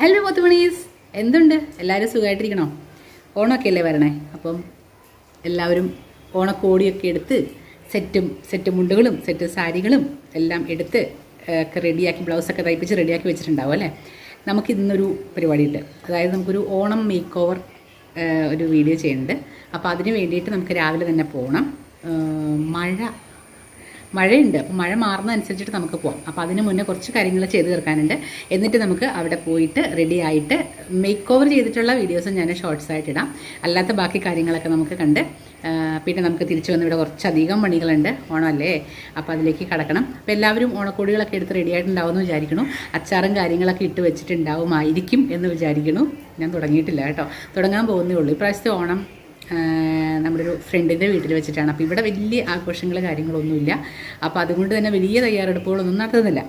Hello മുത്തുമണീസ്. എന്തുണ്ട്? എല്ലാവരും സുഖമായിട്ടിരിക്കണോ ഓണമൊക്കെ അല്ലേ വരണേ? അപ്പം എല്ലാവരും ഓണക്കോടിയൊക്കെ എടുത്ത് സെറ്റും സെറ്റ് മുണ്ടുകളും സെറ്റ് സാരികളും എല്ലാം എടുത്ത് ഒക്കെ റെഡിയാക്കി ബ്ലൗസൊക്കെ തയ്പ്പിച്ച് റെഡിയാക്കി വെച്ചിട്ടുണ്ടാവും അല്ലേ? നമുക്ക് ഇന്നൊരു പരിപാടിയുണ്ട്. അതായത് നമുക്കൊരു ഓണം മേക്ക് ഓവർ ഒരു വീഡിയോ ചെയ്യുന്നുണ്ട്. അപ്പോൾ അതിന് വേണ്ടിയിട്ട് നമുക്ക് രാവിലെ തന്നെ പോകണം മഴ മഴയുണ്ട്. അപ്പോൾ മഴ മാറുന്നതനുസരിച്ചിട്ട് നമുക്ക് പോകാം അപ്പോൾ അതിന് മുന്നേ കുറച്ച് കാര്യങ്ങൾ ചെയ്ത് തീർക്കാനുണ്ട്. എന്നിട്ട് നമുക്ക് അവിടെ പോയിട്ട് റെഡി ആയിട്ട് മേക്ക് ഓവർ ചെയ്തിട്ടുള്ള വീഡിയോസ് ഞാൻ ഷോർട്സ് ആയിട്ട് ഇടാം. അല്ലാത്ത ബാക്കി കാര്യങ്ങളൊക്കെ നമുക്ക് കണ്ട് പിന്നെ നമുക്ക് തിരിച്ചു വന്ന് ഇവിടെ കുറച്ചധികം പണികളുണ്ട്. ഓണമല്ലേ? അപ്പോൾ അതിലേക്ക് കടക്കണം. അപ്പോൾ എല്ലാവരും ഓണക്കോടികളൊക്കെ എടുത്ത് റെഡി ആയിട്ടുണ്ടാവും എന്ന് അച്ചാറും കാര്യങ്ങളൊക്കെ ഇട്ട് വെച്ചിട്ടുണ്ടാവുമായിരിക്കും എന്ന് വിചാരിക്കുന്നു. ഞാൻ തുടങ്ങിയിട്ടില്ല കേട്ടോ. തുടങ്ങാൻ പോകുന്നേ ഉള്ളൂ. ഇപ്രാവശ്യത്തെ ഓണം നമ്മുടെ ഒരു ഫ്രണ്ടിന്റെ വീട്ടിൽ വെച്ചിട്ടാണ്. അപ്പോൾ ഇവിടെ വലിയ ആഘോഷങ്ങൾ കാര്യങ്ങളൊന്നുമില്ല. അപ്പോൾ അതുകൊണ്ട് തന്നെ വലിയ തയ്യാറെടുപ്പുകളൊന്നും നടത്തുന്നില്ല.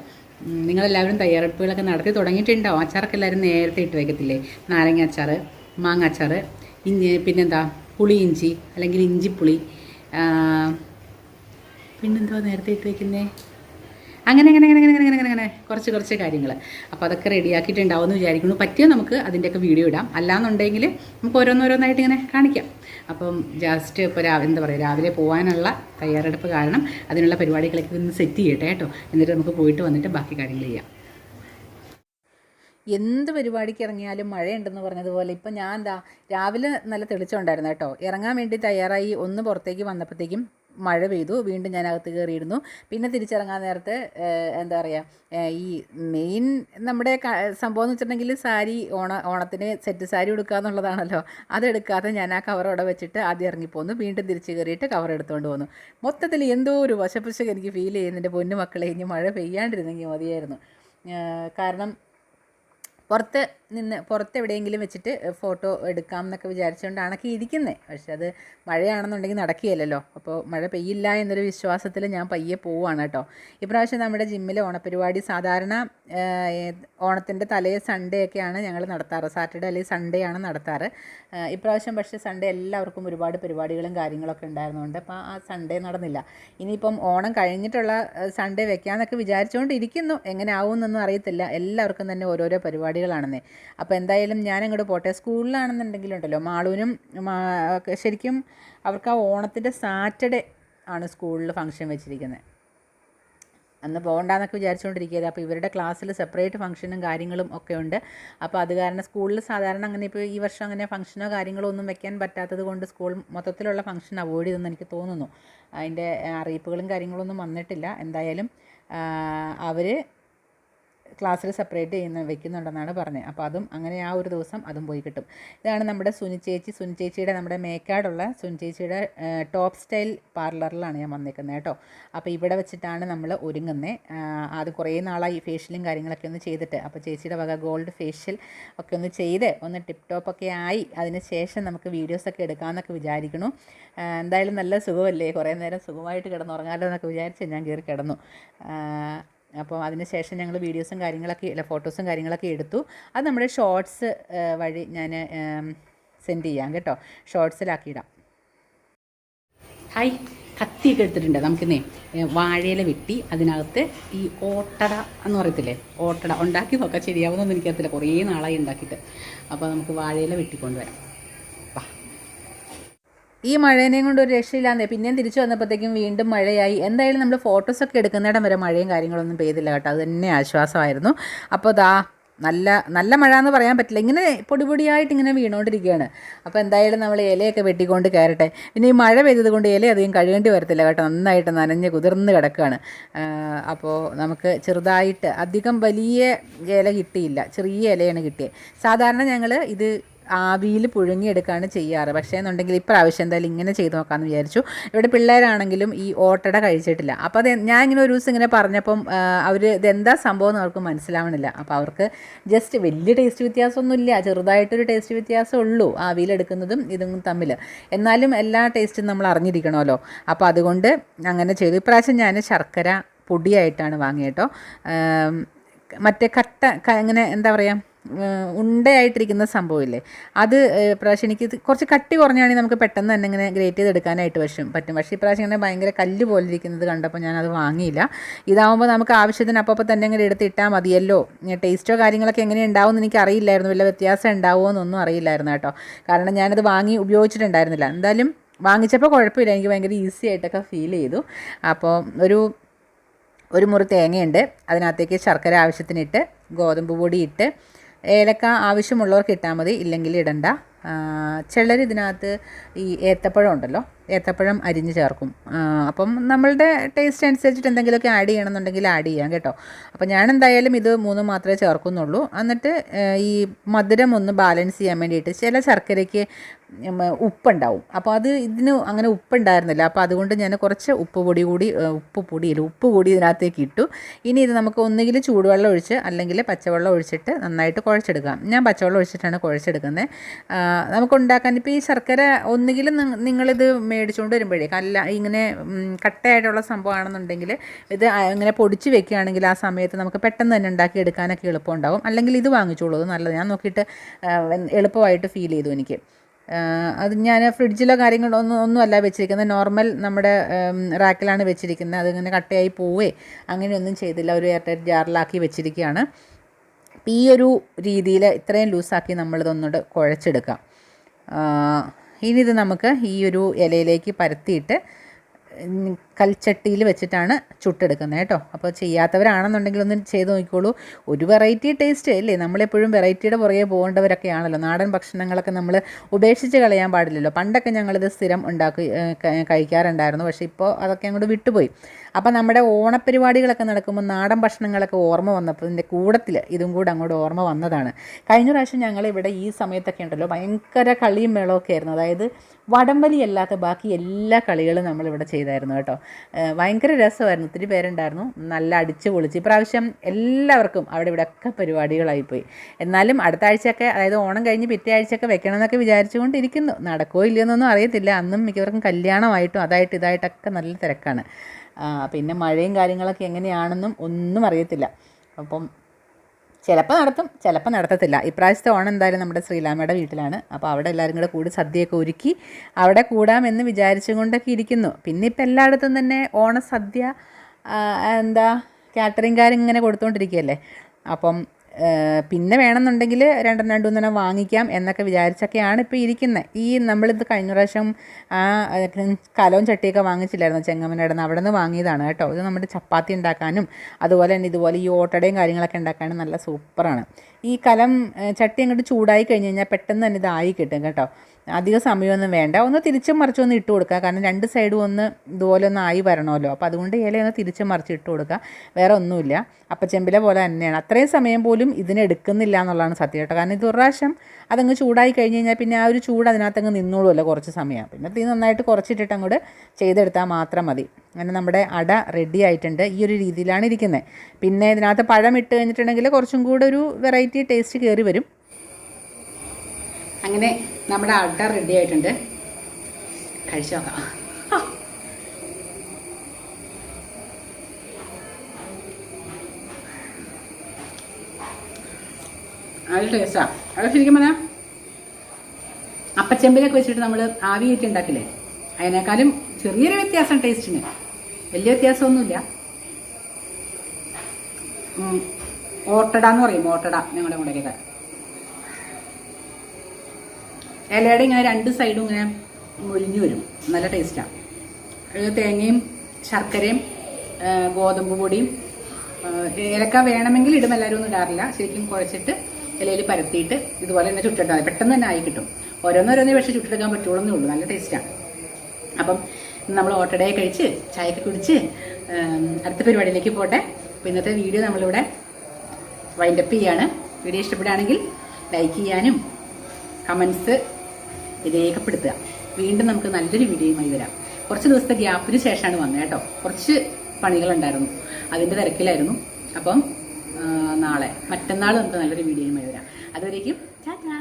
നിങ്ങളെല്ലാവരും തയ്യാറെടുപ്പുകളൊക്കെ നടത്തി തുടങ്ങിയിട്ടുണ്ടാവും അച്ചാറൊക്കെ എല്ലാവരും നേരത്തെ ഇട്ട് വയ്ക്കത്തില്ലേ നാരങ്ങ അച്ചാർ മാങ്ങ അച്ചാർ ഇഞ്ചി പിന്നെന്താ? പുളി ഇഞ്ചി അല്ലെങ്കിൽ ഇഞ്ചിപ്പുളി. പിന്നെന്തുവാ നേരത്തെ ഇട്ട് വയ്ക്കുന്നേ അങ്ങനെ അങ്ങനെ അങ്ങനെ അങ്ങനെ അങ്ങനെ അങ്ങനെ കുറച്ച് കുറച്ച് കാര്യങ്ങൾ അപ്പോൾ അതൊക്കെ റെഡിയാക്കിയിട്ടുണ്ടാവും എന്ന് വിചാരിക്കുന്നു. പറ്റിയോ നമുക്ക് അതിന്റെയൊക്കെ വീഡിയോ ഇടാം. അല്ലാന്നുണ്ടെങ്കിൽ നമുക്ക് ഓരോന്നോരോന്നായിട്ട് ഇങ്ങനെ കാണിക്കാം. അപ്പം ജസ്റ്റ് ഇപ്പോൾ രാവിലെ എന്താ പറയുക രാവിലെ പോകാനുള്ള തയ്യാറെടുപ്പ് കാരണം അതിനുള്ള പരിപാടികളൊക്കെ ഒന്ന് സെറ്റ് ചെയ്യട്ടെ കേട്ടോ. എന്നിട്ട് നമുക്ക് പോയിട്ട് വന്നിട്ട് ബാക്കി കാര്യങ്ങൾ ചെയ്യാം. എന്ത് പരിപാടിക്ക് ഇറങ്ങിയാലും മഴയുണ്ടെന്ന് പറഞ്ഞതുപോലെ ഇപ്പം ഞാൻ എന്താ രാവിലെ നല്ല തെളിച്ചുണ്ടായിരുന്നു കേട്ടോ. ഇറങ്ങാൻ വേണ്ടി തയ്യാറായി ഒന്ന് പുറത്തേക്ക് വന്നപ്പോഴത്തേക്കും മഴ പെയ്തു. വീണ്ടും ഞാൻ അകത്ത് കയറിയിരുന്നു പിന്നെ തിരിച്ചിറങ്ങാൻ നേരത്ത് എന്താ പറയുക ഈ മെയിൻ നമ്മുടെ സംഭവം എന്ന് വെച്ചിട്ടുണ്ടെങ്കിൽ സാരി ഓണ ഓണത്തിന് സെറ്റ് സാരി എടുക്കുക എന്നുള്ളതാണല്ലോ. അതെടുക്കാതെ ഞാൻ ആ കവർ അവിടെ വെച്ചിട്ട് ആദ്യം ഇറങ്ങിപ്പോന്നു. വീണ്ടും തിരിച്ച് കയറിയിട്ട് കവർ എടുത്തുകൊണ്ട് പോന്നു. മൊത്തത്തിൽ എന്തോ ഒരു വശപ്പശക്ക് എനിക്ക് ഫീൽ ചെയ്യുന്നുണ്ട്. പൊന്നു മക്കളെ ഇനി മഴ പെയ്യാണ്ടിരുന്നെങ്കിൽ മതിയായിരുന്നു. കാരണം പുറത്ത് നിന്ന് പുറത്തെവിടെയെങ്കിലും വെച്ചിട്ട് ഫോട്ടോ എടുക്കാം എന്നൊക്കെ വിചാരിച്ചുകൊണ്ടാണൊക്കെ ഇരിക്കുന്നത് പക്ഷെ അത് മഴയാണെന്നുണ്ടെങ്കിൽ നടക്കുകയല്ലോ അപ്പോൾ മഴ പെയ്യില്ല എന്നൊരു വിശ്വാസത്തിൽ ഞാൻ പയ്യെ പോവുകയാണ് കേട്ടോ. ഇപ്രാവശ്യം നമ്മുടെ ജിമ്മിലെ ഓണപരിപാടി സാധാരണ ഓണത്തിന്റെ തലേ സൺഡേ ഒക്കെയാണ് ഞങ്ങൾ നടത്താറ്. സാറ്റർഡേ അല്ലെങ്കിൽ സൺഡേ ആണ് നടത്താറ് ഇപ്രാവശ്യം പക്ഷേ സൺഡേ എല്ലാവർക്കും ഒരുപാട് പരിപാടികളും കാര്യങ്ങളൊക്കെ ഉണ്ടായിരുന്നുകൊണ്ട് അപ്പോൾ ആ സൺഡേ നടന്നില്ല. ഇനിയിപ്പം ഓണം കഴിഞ്ഞിട്ടുള്ള സൺഡേ വെക്കാമെന്നൊക്കെ വിചാരിച്ചുകൊണ്ടിരിക്കുന്നു. എങ്ങനെ ആവുമെന്നൊന്നും അറിയത്തില്ല. എല്ലാവർക്കും തന്നെ ഓരോരോ പരിപാടികളാണെന്നേ. അപ്പോൾ എന്തായാലും ഞാൻ അങ്ങോട്ട് പോട്ടെ സ്കൂളിലാണെന്നുണ്ടെങ്കിലുണ്ടല്ലോ മാളൂനും ശരിക്കും അവർക്ക് ആ ഓണത്തിന്റെ സാറ്റർഡേ ആണ് സ്കൂളിൽ ഫംഗ്ഷൻ വെച്ചിരിക്കുന്നത്. അന്ന് പോകണ്ടെന്നൊക്കെ വിചാരിച്ചുകൊണ്ടിരിക്കുകയത് അപ്പോൾ ഇവരുടെ ക്ലാസ്സിൽ സെപ്പറേറ്റ് ഫംഗ്ഷനും കാര്യങ്ങളും ഒക്കെ ഉണ്ട്. അപ്പോൾ അത് കാരണം സ്കൂളിൽ സാധാരണ അങ്ങനെ ഇപ്പോൾ ഈ വർഷം അങ്ങനെ ഫംഗ്ഷനോ കാര്യങ്ങളോ ഒന്നും വെക്കാൻ പറ്റാത്തത് കൊണ്ട് സ്കൂൾ മൊത്തത്തിലുള്ള ഫംഗ്ഷൻ അവോയ്ഡ് ചെയ്തെന്ന് എനിക്ക് തോന്നുന്നു. അതിന്റെ അറിയിപ്പുകളും കാര്യങ്ങളൊന്നും വന്നിട്ടില്ല. എന്തായാലും അവർ ക്ലാസ്സിൽ സെപ്പറേറ്റ് ചെയ്യുന്ന വെക്കുന്നുണ്ടെന്നാണ് പറഞ്ഞത്. അപ്പോൾ അതും അങ്ങനെ ആ ഒരു ദിവസം അതും പോയി കിട്ടും. ഇതാണ് നമ്മുടെ സുനി ചേച്ചി. സുനി ചേച്ചിയുടെ നമ്മുടെ മേക്കാടുള്ള സുനി ചേച്ചിയുടെ ടോപ്പ് സ്റ്റൈൽ പാർലറിലാണ് ഞാൻ വന്നിരിക്കുന്നത് കേട്ടോ. അപ്പോൾ ഇവിടെ വെച്ചിട്ടാണ് നമ്മൾ ഒരുങ്ങുന്നത് അത് കുറേ നാളായി ഫേഷ്യലും കാര്യങ്ങളൊക്കെ ഒന്ന് ചെയ്തിട്ട്. അപ്പോൾ ചേച്ചിയുടെ വക ഗോൾഡ് ഫേഷ്യൽ ഒക്കെ ഒന്ന് ചെയ്ത് ഒന്ന് ടിപ് ടോപ്പൊക്കെ ആയി. അതിന് ശേഷം നമുക്ക് വീഡിയോസൊക്കെ എടുക്കാമെന്നൊക്കെ വിചാരിക്കണു എന്തായാലും നല്ല സുഖമല്ലേ? കുറേ നേരം സുഖമായിട്ട് കിടന്നുറങ്ങാമല്ലോ എന്നൊക്കെ വിചാരിച്ച് ഞാൻ കയറി കിടന്നു. അപ്പോൾ അതിനുശേഷം ഞങ്ങൾ വീഡിയോസും കാര്യങ്ങളൊക്കെ അല്ല ഫോട്ടോസും കാര്യങ്ങളൊക്കെ എടുത്തു. അത് നമ്മുടെ ഷോർട്സ് വഴി ഞാൻ സെൻഡ് ചെയ്യാം കേട്ടോ. ഷോർട്സിലാക്കിയിടാം ഹായ്. കത്തിയൊക്കെ എടുത്തിട്ടുണ്ട്. നമുക്കിന്നേ വാഴയില വെട്ടി അതിനകത്ത് ഈ ഓട്ടട എന്ന് പറയത്തില്ലേ? ഓട്ടട. ഉണ്ടാക്കി നോക്കാം ശരിയാവുന്നൊന്നും എനിക്കറിയത്തില്ല. കുറേ നാളായി ഉണ്ടാക്കിയിട്ട്. അപ്പോൾ നമുക്ക് വാഴയില വെട്ടിക്കൊണ്ടുവരാം വാ ഈ മഴേനെയും കൊണ്ട് ഒരു രക്ഷയില്ലാന്നേ. പിന്നെയും തിരിച്ചു വന്നപ്പോഴത്തേക്കും വീണ്ടും മഴയായി. എന്തായാലും നമ്മൾ ഫോട്ടോസൊക്കെ എടുക്കുന്നിടം വരെ മഴയും കാര്യങ്ങളൊന്നും പെയ്തില്ല കേട്ടോ. അത് തന്നെ ആശ്വാസമായിരുന്നു. അപ്പോൾ ദാ നല്ല നല്ല മഴ എന്ന് പറയാൻ പറ്റില്ല. ഇങ്ങനെ പൊടി പൊടിയായിട്ട് ഇങ്ങനെ വീണുകൊണ്ടിരിക്കുകയാണ് അപ്പോൾ എന്തായാലും നമ്മൾ ഇലയൊക്കെ വെട്ടിക്കൊണ്ട് കയറട്ടെ. പിന്നെ ഈ മഴ പെയ്തത് കൊണ്ട് ഇല അധികം കഴുകേണ്ടി വരത്തില്ല കേട്ടോ. നന്നായിട്ട് നനഞ്ഞ് കുതിർന്ന് കിടക്കുകയാണ്. അപ്പോൾ നമുക്ക് ചെറുതായിട്ട് അധികം വലിയ ഇല കിട്ടിയില്ല. ചെറിയ ഇലയാണ് കിട്ടിയത് സാധാരണ ഞങ്ങൾ ഇത് ആവിയിൽ പുഴുങ്ങിയെടുക്കുകയാണ് ചെയ്യാറ്. പക്ഷേ എന്നുണ്ടെങ്കിൽ ഇപ്രാവശ്യം എന്തായാലും ഇങ്ങനെ ചെയ്ത് നോക്കാമെന്ന് വിചാരിച്ചു. ഇവിടെ പിള്ളേരാണെങ്കിലും ഈ ഓട്ടട കഴിച്ചിട്ടില്ല. അപ്പോൾ അത് ഞാൻ ഇങ്ങനെ ഒരു ദിവസം ഇങ്ങനെ പറഞ്ഞപ്പം അവർ ഇതെന്താ സംഭവം എന്ന് അവർക്ക് മനസ്സിലാവണില്ല. അപ്പോൾ അവർക്ക് ജസ്റ്റ് വലിയ ടേസ്റ്റ് വ്യത്യാസമൊന്നുമില്ല. ചെറുതായിട്ടൊരു ടേസ്റ്റ് വ്യത്യാസം ഉള്ളൂ ആവിയിലെടുക്കുന്നതും ഇതും തമ്മിൽ. എന്നാലും എല്ലാ ടേസ്റ്റും നമ്മൾ അറിഞ്ഞിരിക്കണമല്ലോ. അപ്പോൾ അതുകൊണ്ട് അങ്ങനെ ചെയ്തു. ഇപ്രാവശ്യം ഞാൻ ശർക്കര പൊടിയായിട്ടാണ് വാങ്ങിയിട്ടോ മറ്റേ കട്ട ഇങ്ങനെ എന്താ പറയുക ഉണ്ടയായിട്ടിരിക്കുന്ന സംഭവമില്ലേ? അത് പ്രാവശ്യം എനിക്ക് കുറച്ച് കട്ടി കുറഞ്ഞാണെങ്കിൽ നമുക്ക് പെട്ടെന്ന് തന്നെ ഇങ്ങനെ ഗ്രേറ്റ് ചെയ്തെടുക്കാനായിട്ട് വശം പറ്റും. പക്ഷേ ഇപ്രാവശ്യം ഇങ്ങനെ ഭയങ്കര കല്ല് പോലെ ഇരിക്കുന്നത് കണ്ടപ്പോൾ ഞാനത് വാങ്ങിയില്ല. ഇതാവുമ്പോൾ നമുക്ക് ആവശ്യത്തിന് അപ്പോൾ തന്നെ ഇങ്ങനെ എടുത്തിട്ടാൽ മതിയല്ലോ. ടേസ്റ്റോ കാര്യങ്ങളൊക്കെ എങ്ങനെ ഉണ്ടാവും എനിക്ക് അറിയില്ലായിരുന്നു. വല്ല വ്യത്യാസം ഉണ്ടാവുമോ എന്നൊന്നും അറിയില്ലായിരുന്നു കേട്ടോ. കാരണം ഞാനത് വാങ്ങി ഉപയോഗിച്ചിട്ടുണ്ടായിരുന്നില്ല. എന്തായാലും വാങ്ങിച്ചപ്പോൾ കുഴപ്പമില്ല. എനിക്ക് ഭയങ്കര ഈസി ആയിട്ടൊക്കെ ഫീൽ ചെയ്തു. അപ്പോൾ ഒരു ഒരു മുറി തേങ്ങയുണ്ട്. അതിനകത്തേക്ക് ശർക്കര ആവശ്യത്തിനിട്ട് ഗോതമ്പ് പൊടി ഇട്ട് ഏലക്ക ആവശ്യമുള്ളവർക്ക് ഇട്ടാൽ മതി ഇല്ലെങ്കിൽ ഇടണ്ട. ചിലർ ഇതിനകത്ത് ഈ ഏത്തപ്പഴം ഉണ്ടല്ലോ. ഏത്തപ്പഴം അരിഞ്ഞ് ചേർക്കും. അപ്പം നമ്മളുടെ ടേസ്റ്റ് അനുസരിച്ചിട്ട് എന്തെങ്കിലുമൊക്കെ ആഡ് ചെയ്യണമെന്നുണ്ടെങ്കിൽ ആഡ് ചെയ്യാം കേട്ടോ. അപ്പോൾ ഞാൻ എന്തായാലും ഇത് മൂന്ന് മാത്രമേ ചേർക്കുന്നുള്ളൂ. എന്നിട്ട് ഈ മധുരം ഒന്ന് ബാലൻസ് ചെയ്യാൻ വേണ്ടിയിട്ട് ചില ശർക്കരയ്ക്ക് ഉപ്പുണ്ടാവും. അപ്പോൾ അത് ഇതിന് അങ്ങനെ ഉപ്പുണ്ടായിരുന്നില്ല. അപ്പോൾ അതുകൊണ്ട് ഞാൻ കുറച്ച് ഉപ്പ് പൊടി കൂടി ഉപ്പ് പൊടിയിൽ ഉപ്പ് കൂടി ഇതിനകത്തേക്ക് ഇട്ടു. ഇനി ഇത് നമുക്ക് ഒന്നുകിൽ ചൂടുവെള്ളം ഒഴിച്ച് അല്ലെങ്കിൽ പച്ചവെള്ളം ഒഴിച്ചിട്ട് നന്നായിട്ട് കുഴച്ചെടുക്കാം. ഞാൻ പച്ചവെള്ളം ഒഴിച്ചിട്ടാണ് കുഴച്ചെടുക്കുന്നത്. ആ, നമുക്ക് ഉണ്ടാക്കാൻ ഇപ്പോൾ ഈ ശർക്കര ഒന്നുകിൽ നിങ്ങളിത് മേടിച്ചുകൊണ്ട് വരുമ്പോഴേ കല്ല ഇങ്ങനെ കട്ടയായിട്ടുള്ള സംഭവമാണെന്നുണ്ടെങ്കിൽ ഇത് ഇങ്ങനെ പൊടിച്ച് വെക്കുകയാണെങ്കിൽ ആ സമയത്ത് നമുക്ക് പെട്ടെന്ന് തന്നെ ഉണ്ടാക്കി എടുക്കാനൊക്കെ എളുപ്പമുണ്ടാവും. അല്ലെങ്കിൽ ഇത് വാങ്ങിച്ചോളൂ നല്ലത്. ഞാൻ നോക്കിയിട്ട് എളുപ്പമായിട്ട് ഫീൽ ചെയ്തു എനിക്ക്. അത് ഞാൻ ഫ്രിഡ്ജിലോ കാര്യങ്ങളോ ഒന്നും ഒന്നുമല്ല വെച്ചിരിക്കുന്നത്. നോർമൽ നമ്മുടെ റാക്കിലാണ് വെച്ചിരിക്കുന്നത്. അതിങ്ങനെ കട്ടയായി പോവേ. അങ്ങനെയൊന്നും ചെയ്തില്ല. ഒരു എയർടൈറ്റ് ജാറിലാക്കി വെച്ചിരിക്കുകയാണ്. അപ്പം ഈ ഒരു രീതിയിൽ ഇത്രയും ലൂസാക്കി നമ്മളിതൊന്നുകൂടെ കുഴച്ചെടുക്കാം. ഇനി ഇത് നമുക്ക് ഈ ഒരു ഇലയിലേക്ക് പരത്തിയിട്ട് കൽച്ചട്ടിയിൽ വെച്ചിട്ടാണ് ചുട്ടെടുക്കുന്നത് കേട്ടോ. അപ്പോൾ ചെയ്യാത്തവരാണെന്നുണ്ടെങ്കിൽ ഒന്ന് ചെയ്ത് നോക്കിക്കോളൂ. ഒരു വെറൈറ്റി ടേസ്റ്റ് അല്ലേ? നമ്മളെപ്പോഴും വെറൈറ്റിയുടെ പുറകെ പോകേണ്ടവരൊക്കെ ആണല്ലോ നാടൻ ഭക്ഷണങ്ങളൊക്കെ നമ്മൾ ഉപേക്ഷിച്ച് കളയാൻ പാടില്ലല്ലോ. പണ്ടൊക്കെ ഞങ്ങളിത് സ്ഥിരം ഉണ്ടാക്കി കഴിക്കാറുണ്ടായിരുന്നു. പക്ഷേ ഇപ്പോൾ അതൊക്കെ അങ്ങോട്ട് വിട്ടുപോയി. അപ്പോൾ നമ്മുടെ ഓണപ്പരിപാടികളൊക്കെ നടക്കുമ്പോൾ നാടൻ ഭക്ഷണങ്ങളൊക്കെ ഓർമ്മ വന്നപ്പോൾ ഇതിന്റെ കൂടത്തിൽ ഇതും കൂടെ അങ്ങോട്ട് ഓർമ്മ വന്നതാണ്. കഴിഞ്ഞ പ്രാവശ്യം ഞങ്ങൾ ഇവിടെ ഈ സമയത്തൊക്കെ ഉണ്ടല്ലോ ഭയങ്കര കളിയും മേളമൊക്കെ ആയിരുന്നു. അതായത് വടംവലി അല്ലാത്ത ബാക്കി എല്ലാ കളികളും നമ്മളിവിടെ ചെയ്തായിരുന്നു കേട്ടോ. ഭയങ്കര രസമായിരുന്നു. ഒത്തിരി പേരുണ്ടായിരുന്നു. നല്ല അടിച്ച് പൊളിച്ച്. ഇപ്രാവശ്യം എല്ലാവർക്കും അവിടെ ഇവിടെ ഒക്കെ പരിപാടികളായിപ്പോയി. എന്നാലും അടുത്ത ആഴ്ചയൊക്കെ അതായത് ഓണം കഴിഞ്ഞ് പിറ്റേ ആഴ്ചയൊക്കെ വെക്കണം എന്നൊക്കെ വിചാരിച്ചുകൊണ്ടിരിക്കുന്നു. നടക്കുമോ ഇല്ലയോ എന്നൊന്നും അറിയത്തില്ല. അന്നും മിക്കവർക്കും കല്യാണമായിട്ടും അതായിട്ട് ഇതായിട്ടൊക്കെ നല്ല തിരക്കാണ്. പിന്നെ മഴയും കാര്യങ്ങളൊക്കെ എങ്ങനെയാണെന്നും ഒന്നും അറിയത്തില്ല. അപ്പം ചിലപ്പോൾ നടത്തും ചിലപ്പോൾ നടത്തത്തില്ല. ഇപ്രാവശ്യത്തെ ഓണം എന്തായാലും നമ്മുടെ ശ്രീലാമയുടെ വീട്ടിലാണ്. അപ്പോൾ അവിടെ എല്ലാവരും കൂടെ കൂടി സദ്യയൊക്കെ ഒരുക്കി അവിടെ കൂടാമെന്ന് വിചാരിച്ചും കൊണ്ടൊക്കെ ഇരിക്കുന്നു. പിന്നെ ഇപ്പം എല്ലായിടത്തും തന്നെ ഓണസദ്യ സദ്യ എന്താ കാറ്ററിംഗുകാരിങ്ങനെ കൊടുത്തുകൊണ്ടിരിക്കുകയല്ലേ? അപ്പം പിന്നെ വേണമെന്നുണ്ടെങ്കിൽ രണ്ടെണ്ണം രണ്ടു മൂന്നെണ്ണം വാങ്ങിക്കാം എന്നൊക്കെ വിചാരിച്ചൊക്കെയാണ് ഇപ്പോൾ ഇരിക്കുന്നത് ഈ നമ്മളിത് കഴിഞ്ഞ പ്രാവശ്യം ആ കലവും ചട്ടിയൊക്കെ വാങ്ങിച്ചില്ലായിരുന്നു ചെങ്ങമ്മന്റെ അവിടെ നിന്ന്? വാങ്ങിയതാണ് കേട്ടോ. ഇത് നമ്മുടെ ചപ്പാത്തി ഉണ്ടാക്കാനും അതുപോലെ തന്നെ ഇതുപോലെ ഈ ഓട്ടടയും കാര്യങ്ങളൊക്കെ ഉണ്ടാക്കാനും നല്ല സൂപ്പറാണ്. ഈ കലം ചട്ടി അങ്ങോട്ട് ചൂടായി കഴിഞ്ഞ് കഴിഞ്ഞാൽ പെട്ടെന്ന് തന്നെ ഇതായി കിട്ടും കേട്ടോ. അധിക സമയമൊന്നും വേണ്ട. ഒന്ന് തിരിച്ചും മറിച്ചും ഒന്ന് ഇട്ട് കൊടുക്കുക. കാരണം രണ്ട് സൈഡും ഒന്ന് ഇതുപോലെ ഒന്ന് ആയി വരണമല്ലോ. അപ്പോൾ അതുകൊണ്ട് ഇല ഒന്ന് തിരിച്ചും മറിച്ച് ഇട്ട് കൊടുക്കുക. വേറെ ഒന്നുമില്ല. അപ്പച്ചെമ്പിലെ പോലെ തന്നെയാണ്. അത്രയും സമയം പോലും ഇതിനെടുക്കുന്നില്ല എന്നുള്ളതാണ് സത്യം കേട്ടോ. കാരണം ഇത് ഒരു പ്രാവശ്യം അതങ്ങ് ചൂടായി കഴിഞ്ഞ് കഴിഞ്ഞാൽ പിന്നെ ആ ഒരു ചൂട് അതിനകത്തങ്ങ് നിന്നോളുമല്ലോ കുറച്ച് സമയം. പിന്നെ തീ നന്നായിട്ട് കുറച്ചിട്ടിട്ട് അങ്ങോട്ട് ചെയ്തെടുത്താൽ മാത്രം മതി. അങ്ങനെ നമ്മുടെ അട റെഡി ആയിട്ടുണ്ട്. ഈ ഒരു രീതിയിലാണ് ഇരിക്കുന്നത്. പിന്നെ ഇതിനകത്ത് പഴം ഇട്ട് കഴിഞ്ഞിട്ടുണ്ടെങ്കിൽ കുറച്ചും കൂടെ ഒരു വെറൈറ്റി ടേസ്റ്റ് കയറി വരും. അങ്ങനെ നമ്മുടെ അട റെഡി ആയിട്ടുണ്ട്. കഴിച്ചു നോക്കാം. നല്ല ടേസ്റ്റാണ് അത് ശരിക്കും പറഞ്ഞാൽ അപ്പച്ചെമ്പിലൊക്കെ വെച്ചിട്ട് നമ്മൾ ആവി ഉണ്ടാക്കില്ലേ? അതിനേക്കാളും ചെറിയൊരു വ്യത്യാസം ടേസ്റ്റിന് വലിയ വ്യത്യാസമൊന്നുമില്ല. ഓട്ടട എന്ന് പറയും. ഓട്ടട ഞങ്ങളുടെ കൂടെയൊക്കെ ഇലയുടെ ഇങ്ങനെ രണ്ട് സൈഡും ഇങ്ങനെ മുരിഞ്ഞു വരും. നല്ല ടേസ്റ്റാണ് തേങ്ങയും ശർക്കരയും ഗോതമ്പ് പൊടിയും ഏലക്ക വേണമെങ്കിൽ ഇടും. എല്ലാവരും ഒന്നും ഇടാറില്ല. ശരിക്കും കുഴച്ചിട്ട് ഇലയിൽ പരത്തിയിട്ട് ഇതുപോലെ തന്നെ ചുട്ടിട്ടാൽ പെട്ടെന്ന് തന്നെ ആയി കിട്ടും. ഓരോന്നോരോന്നേ പക്ഷേ ചുട്ടെടുക്കാൻ പറ്റുള്ളൂ ഉള്ളൂ. നല്ല ടേസ്റ്റാണ് അപ്പം നമ്മൾ ഓട്ടടയെ കഴിച്ച് ചായയൊക്കെ കുടിച്ച് അടുത്ത പരിപാടിയിലേക്ക് പോട്ടെ. അപ്പോൾ ഇന്നത്തെ വീഡിയോ നമ്മളിവിടെ വൈൻഡപ്പ് ചെയ്യാണ്. വീഡിയോ ഇഷ്ടപ്പെടുകയാണെങ്കിൽ ലൈക്ക് ചെയ്യാനും കമൻസ് രേഖപ്പെടുത്തുക. വീണ്ടും നമുക്ക് നല്ലൊരു വീഡിയോയുമായി വരാം. കുറച്ച് ദിവസത്തെ ഗ്യാപ്പിന് ശേഷമാണ് വന്നത് കേട്ടോ. കുറച്ച് പണികളുണ്ടായിരുന്നു. അതിന്റെ തിരക്കിലായിരുന്നു. അപ്പം നാളെ മറ്റന്നാൾ നമുക്ക് നല്ലൊരു വീഡിയോയുമായി വരാം. അതുവരേക്കും ടാറ്റാ.